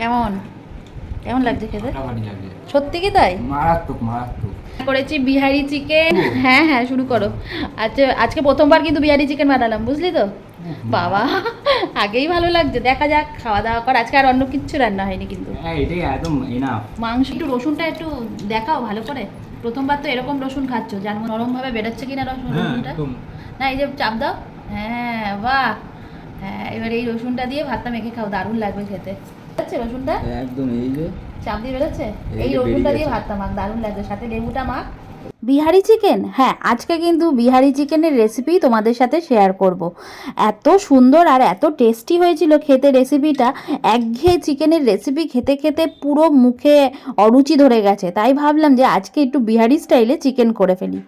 কেমন? কেমন লাগছে খেতে? সত্যি কি তাই? মারাত্মক মারাত্মক। করেছি বিহারি চিকেন। হ্যাঁ হ্যাঁ শুরু করো। আজকে আজকে প্রথমবার কিন্তু বিহারি চিকেন বানালাম বুঝলি তো? বাবা আগেই ভালো লাগছে। দেখা যাক খাওয়া দাওয়া কর। আজকে আর অন্য কিচ্ছু রান্না হয়নি কিন্তু। হ্যাঁ মাংস একটু রসুনটা একটু দেখাও ভালো করে। প্রথমবার তো এরকম রসুন খাচ্ছ যার নরম ভাবে বেরোচ্ছে কিনা রসুন হ্যাঁ রসুনটা? না এই যে চাপ দাও। হ্যাঁ বাহ। হ্যাঁ এবার এই রসুনটা দিয়ে ভাতটা মেখে খাও দারুণ লাগবে খেতে। বেরোচ্ছে রসুনটা? একদম এই যে। চাপ দিয়ে বেরোচ্ছে এই এই রসুনটা দিয়ে ভাতটা মাখ দারুণ লাগবে। সাথে লেবুটা মাখ বিহারি চিকেন? হ্যাঁ আজকে কিন্তু বিহারি চিকেনের রেসিপি তোমাদের সাথে শেয়ার করব। এত সুন্দর আর এত টেস্টি হয়েছিল খেতে রেসিপিটা একঘেয়ে চিকেনের রেসিপি খেতে খেতে পুরো মুখে অরুচি ধরে গেছে। তাই ভাবলাম যে আজকে একটু বিহারি স্টাইলে চিকেন করে ফেলি।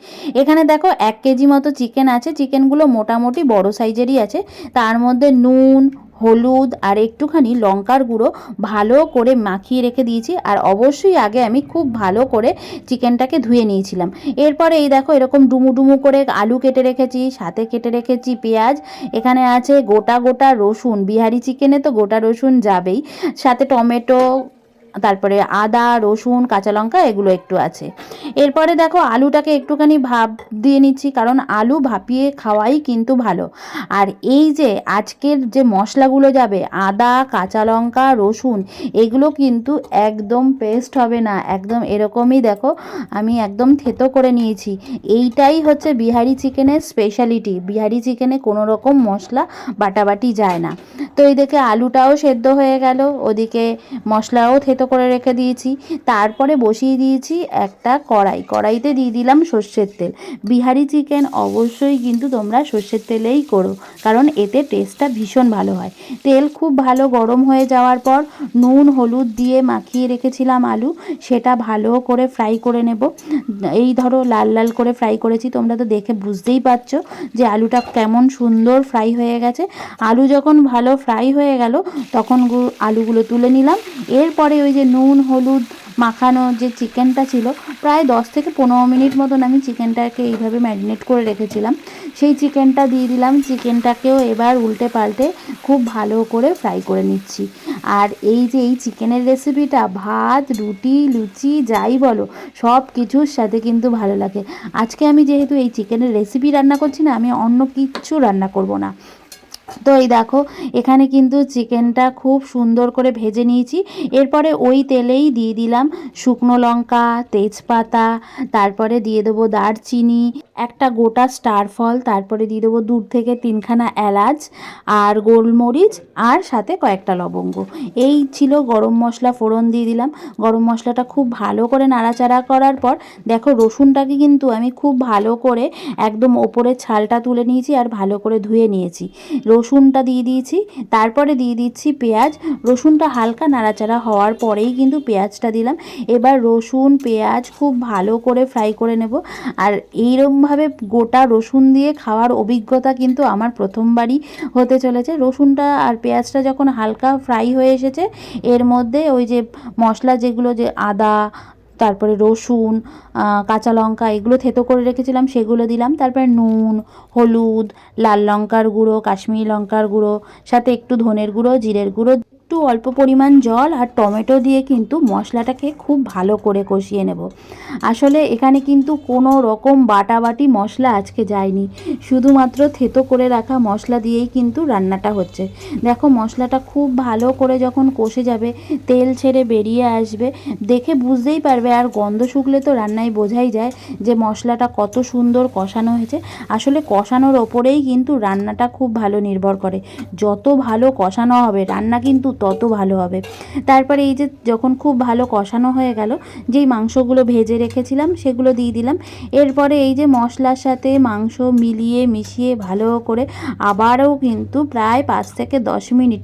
এখানে দেখো এক কেজি মতো চিকেন আছে। চিকেনগুলো মোটামুটি বড় সাইজেরই আছে। তার মধ্যে নুন হলুদ আর একটুখানি লঙ্কার গুঁড়ো ভালো করে মাখিয়ে রেখে দিয়েছি। আর অবশ্যই আগে আমি খুব ভালো করে চিকেনটাকে ধুয়ে নিয়েছিলাম। এরপরে এই দেখো এরকম ডুমু ডুমু করে আলু কেটে রেখেছি, সাথে কেটে রেখেছি পেঁয়াজ। এখানে আছে গোটা গোটা রসুন। বিহারি চিকেনে তো গোটা রসুন যাবেই। সাথে টমেটো তারপরে আদা, রসুন, কাঁচা লঙ্কা এগুলো একটু আছে। এরপরে দেখো আলুটাকে একটুখানি ভাপ দিয়ে নিচ্ছি, কারণ আলু ভাপিয়ে খাওয়াই কিন্তু ভালো। আর এই যে আজকের যে মশলাগুলো যাবে, আদা, কাঁচা লঙ্কা, রসুন, এগুলো কিন্তু একদম পেস্ট হবে না, একদম এরকমই দেখো আমি একদম থেতো করে নিয়েছি। এইটাই হচ্ছে বিহারি চিকেনের স্পেশালিটি বিহারি চিকেনে কোনো রকম মশলা বাটাবাটি যায় না। তো এই দেখে আলুটাও সেদ্ধ হয়ে গেল, ওদিকে মশলাও থেতো করে রেখে দিয়েছি। তারপরে বসিয়ে দিয়েছি একটা কড়াই। কড়াইতে দিয়ে দিলাম সর্ষের তেল। বিহারি চিকেন অবশ্যই কিন্তু তোমরা সর্ষের তেলেই করো, কারণ এতে টেস্টটা ভীষণ ভালো হয়। তেল খুব ভালো গরম হয়ে যাওয়ার পর নুন, হলুদ দিয়ে মাখিয়ে রেখেছিলাম আলু, সেটা ভালো করে ফ্রাই করে নেব। এই ধরো লাল লাল করে ফ্রাই করেছি, তোমরা তো দেখে বুঝতেই পারছ যে আলুটা কেমন সুন্দর ফ্রাই হয়ে গেছে। আলু যখন ভালো ফ্রাই হয়ে গেল, তখন আলুগুলো তুলে নিলাম। এরপরে ওই যে নুন, হলুদ, মাখানো যে চিকেনটা ছিল, প্রায় দশ থেকে পনেরো মিনিট মতন আমি চিকেনটাকে এইভাবে ম্যারিনেট করে রেখেছিলাম। সেই চিকেনটা দিয়ে দিলাম, চিকেনটাকেও এবার উল্টে পাল্টে খুব ভালো করে ফ্রাই করে নিচ্ছি। আর এই যে এই চিকেনের রেসিপিটা, ভাত, রুটি, লুচি, যাই বলো, সব কিছুর সাথে কিন্তু ভালো লাগে। আজকে আমি যেহেতু এই চিকেনের রেসিপি রান্না করছি না, আমি অন্য কিচ্ছু রান্না করব না। তো এই দেখো, এখানে কিন্তু চিকেনটা খুব সুন্দর করে ভেজে নিয়েছি। এরপরে ওই তেলেই দিয়ে দিলাম শুকনো লঙ্কা, তেজপাতা, তারপরে দিয়ে দেবো দারচিনি, একটা গোটা স্টার ফল, তারপরে দিয়ে দেবো দূর থেকে তিনখানা এলাচ আর গোলমরিচ আর সাথে কয়েকটা লবঙ্গ। এই ছিল গরম মশলা ফোড়ন দিয়ে দিলাম। গরম মশলাটা খুব ভালো করে নাড়াচাড়া করার পর, দেখো রসুনটাকে কিন্তু আমি খুব ভালো করে একদম ওপরের ছালটা তুলে নিয়েছি আর ভালো করে ধুয়ে নিয়েছি। রসুনটা দিয়ে দিয়েছি, তারপরে দিয়ে দিচ্ছি পেঁয়াজ। রসুনটা হালকা নাড়াচাড়া হওয়ার পরেই কিন্তু পেঁয়াজটা দিলাম। এবার রসুন, পেঁয়াজ খুব ভালো করে ফ্রাই করে নেব। আর এইরকমভাবে গোটা রসুন দিয়ে খাওয়ার অভিজ্ঞতা কিন্তু আমার প্রথমবারই হতে চলেছে। রসুনটা আর পেঁয়াজটা যখন হালকা ফ্রাই হয়ে এসেছে, এর মধ্যে ওই যে মশলা যেগুলো যে আদা তারপরে রসুন কাঁচা লঙ্কা এগুলো থেতো করে রেখেছিলাম, সেগুলো দিলাম। তারপরে নুন, হলুদ, লাল লঙ্কার গুঁড়ো, কাশ্মীরি লঙ্কার গুঁড়ো, সাথে একটু ধনের গুঁড়ো, জিরের গুঁড়ো অল্প পরিমাণ জল আর টমেটো দিয়ে কিন্তু মশলাটাকে খুব ভালো করে কষিয়ে নেব। আসলে এখানে কিন্তু কোনো রকম বাটাবাটি মশলা আজকে যায়নি। শুধুমাত্র থেতো করে রাখা মশলা দিয়েই কিন্তু রান্নাটা হচ্ছে। দেখো মশলাটা খুব ভালো করে যখন কষে যাবে, তেল ছেড়ে বেরিয়ে আসবে, দেখে বুঝতেই পারবে আর গন্ধ শুকলে তো রান্নায় বোঝাই যায় যে মশলাটা কত সুন্দর কষানো হয়েছে। আসলে কষানোর ওপরেই কিন্তু রান্নাটা খুব ভালো নির্ভর করে। যত ভালো কষানো হবে, রান্না কিন্তু তত ভালো হবে। তারপরে এই যে যখন খুব ভালো কষানো হয়ে গেল, যেই মাংসগুলো ভেজে রেখেছিলাম সেগুলো দিয়ে দিলাম। এরপরে এই যে মশলার সাথে মাংস মিলিয়ে মিশিয়ে ভালো করে আবারও কিন্তু প্রায় পাঁচ থেকে দশ মিনিট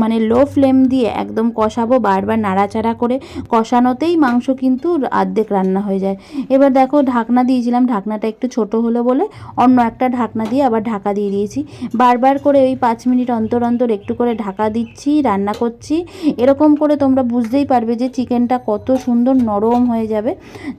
মানে লো ফ্লেম দিয়ে একদম কষাবো, বারবার নাড়াচাড়া করে কষানোতেই মাংস কিন্তু আর্ধেক রান্না হয়ে যায়। এবার দেখো ঢাকনা দিয়েছিলাম, ঢাকনাটা একটু ছোট হলো বলে অন্য একটা ঢাকনা দিয়ে আবার ঢাকা দিয়ে দিয়েছি। বারবার করে ওই পাঁচ মিনিট অন্তর অন্তর একটু করে ঢাকা দিচ্ছি, রান্না করছি। এরকম করে তোমরা বুঝতেই পারবে যে চিকেনটা কত সুন্দর নরম হয়ে যাবে।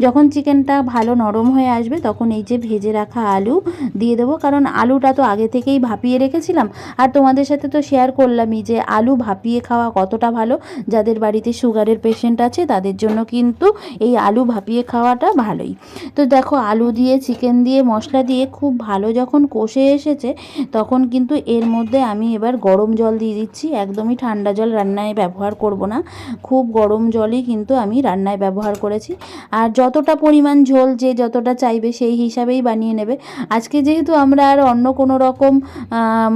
যখন চিকেনটা ভালো নরম হয়ে আসবে, তখন এই যে ভেজে রাখা আলু দিয়ে দেবো। কারণ আলুটা তো আগে থেকেই ভাপিয়ে রেখেছিলাম। আর তোমাদের সাথে তো শেয়ার করলামই যে আলু ভাপিয়ে খাওয়া কতটা ভালো। যাদের বাড়িতে সুগারের পেশেন্ট আছে, তাদের জন্য কিন্তু এই আলু ভাপিয়ে খাওয়াটা ভালোই। তো দেখো, আলু দিয়ে চিকেন দিয়ে, মশলা দিয়ে খুব ভালো যখন কষে এসেছে, তখন কিন্তু এর মধ্যে আমি এবার গরম জল দিয়ে দিচ্ছি। একদমই ঠান্ডা জল রান্নায় ব্যবহার করব না। খুব গরম জলই কিন্তু আমি রান্নায় ব্যবহার করেছি। আর যতটা পরিমাণ ঝোল যে যতটা চাইবে সেই হিসাবেই বানিয়ে নেবে। আজকে যেহেতু আমরা আর অন্য কোনো রকম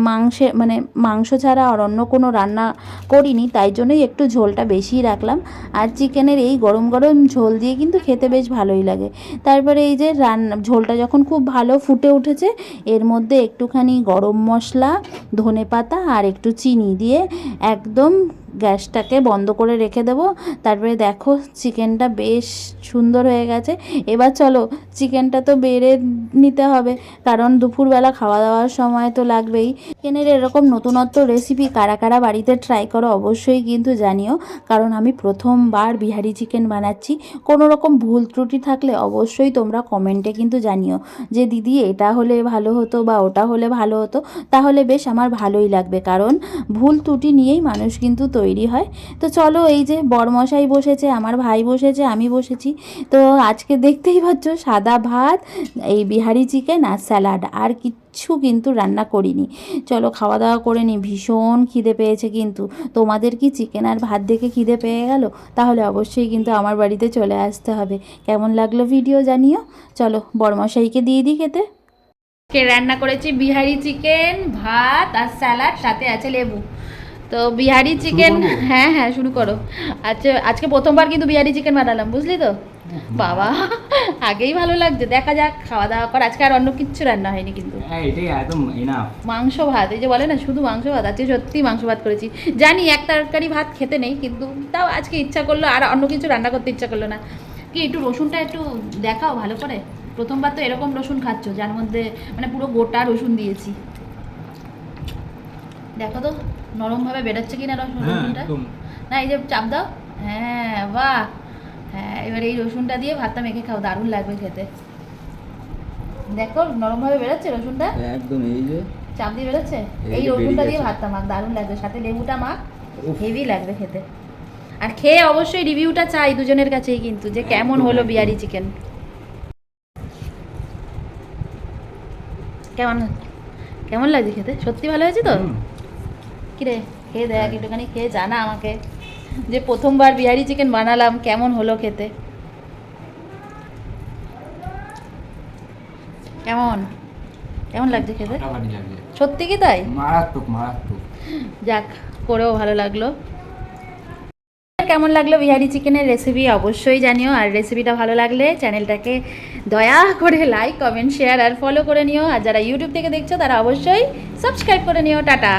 মাংসে মানে মাংস ছাড়া আর অন্য কোনো রান্না করিনি, তাই জন্যই একটু ঝোলটা বেশিই রাখলাম। আর চিকেনের এই গরম গরম ঝোল দিয়ে কিন্তু খেতে বেশ ভালোই লাগে। তারপরে এই যে রান্না ঝোলটা যখন খুব ভালো ফুটে উঠেছে, এর মধ্যে একটুখানি গরম মশলা ধনে পাতা আর একটু চিনি দিয়ে একদম আসসালাম গ্যাসটাকে বন্ধ করে রেখে দেবো। তারপরে দেখো চিকেনটা বেশ সুন্দর হয়ে গেছে। এবার চলো, চিকেনটা তো বেড়ে নিতে হবে, কারণ দুপুরবেলা খাওয়া দাওয়ার সময় তো লাগবেই। চিকেনের এরকম নতুনত্ব রেসিপি কারা কারা বাড়িতে ট্রাই করো অবশ্যই কিন্তু জানিও, কারণ আমি প্রথমবার বিহারি চিকেন বানাচ্ছি। কোনো রকম ভুল ত্রুটি থাকলে অবশ্যই তোমরা কমেন্টে কিন্তু জানিও, যে দিদি এটা হলে ভালো হতো বা ওটা হলে ভালো হতো, তাহলে বেশ আমার ভালোই লাগবে। কারণ ভুল ত্রুটি নিয়েই মানুষ কিন্তু তৈরি হয়। তো চলো এই যে বরমশাই বসেছে, আমার ভাই বসেছে, আমি বসেছি। তো আজকে দেখতেই পাচ্ছ সাদা ভাত, এই বিহারি চিকেন আর স্যালাড। আর কিচ্ছু কিন্তু রান্না করিনি। চলো খাওয়া দাওয়া করে নিই ভীষণ খিদে পেয়েছে কিন্তু। তোমাদের কি চিকেন আর ভাত দেখে খিদে পেয়ে গেল? তাহলে অবশ্যই কিন্তু আমার বাড়িতে চলে আসতে হবে। কেমন লাগল ভিডিও জানিও? চলো বরমশাইকে দিয়ে দিই খেতে। কে রান্না করেছি বিহারি চিকেন, ভাত আর স্যালাড, সাথে আছে লেবু। তো বিহারি চিকেন হ্যাঁ হ্যাঁ শুরু করো। আচ্ছা আজকে প্রথমবার কিন্তু বিহারি চিকেন বানালাম বুঝলি তো? বাবা আগেই ভালো লাগছে। দেখা যাক খাওয়া দাওয়া কর। আজকে আর অন্য কিচ্ছু রান্না হয়নি কিন্তু। হ্যাঁ মাংস ভাত এই যে বলে না শুধু মাংস ভাত আজকে সত্যি মাংস ভাত করেছি। জানি এক তরকারি ভাত খেতে নেই কিন্তু তাও আজকে ইচ্ছা করল আর অন্য কিছু রান্না করতে ইচ্ছা করল না। কি একটু রসুনটা একটু দেখাও ভালো করে। প্রথমবার তো এরকম রসুন খাচ্ছ যার মধ্যে মানে পুরো গোটা রসুন দিয়েছি। দেখো তো নরমভাবে বেরোচ্ছে কিনা রসুন হ্যাঁ রসুনটা? একদম। না এই যে চাপ দাও। হ্যাঁ বাহ। হ্যাঁ এবার এই রসুনটা দিয়ে ভাতটা মেখে খাও দারুণ লাগবে খেতে। দেখো নরমভাবে বেরোচ্ছে রসুনটা? একদম এই যে। চাপ দিয়ে বেরোচ্ছে? এই রসুনটা দিয়ে ভাতটা মাখ দারুণ লাগবে। সাথে লেবুটা মাখ হেভি লাগবে খেতে। আর খেয়ে অবশ্যই রিভিউটা চাই দুজনের কাছেই কিন্তু যে কেমন হলো। বিহারি চিকেন। কেমন? কেমন লাগছে খেতে? সত্যি ভালো হয়েছে তো। কিরে? খেয়ে দেখ একটুখানি খেয়ে জানা আমাকে। যে প্রথমবার বিহারি চিকেন বানালাম কেমন হলো খেতে? কেমন? কেমন লাগছে খেতে? সত্যি কি তাই? মারাত্মক মারাত্মক। যাক করেও ভালো লাগল। কেমন লাগল বিহারি চিকেনের রেসিপি অবশ্যই জানিও আর রেসিপিটা ভালো লাগলে চ্যানেলটাকে দয়া করে লাইক কমেন্ট শেয়ার আর ফলো করে নিও। আর যারা ইউটিউব থেকে দেখছ তারা অবশ্যই সাবস্ক্রাইব করে নিও। টাটা।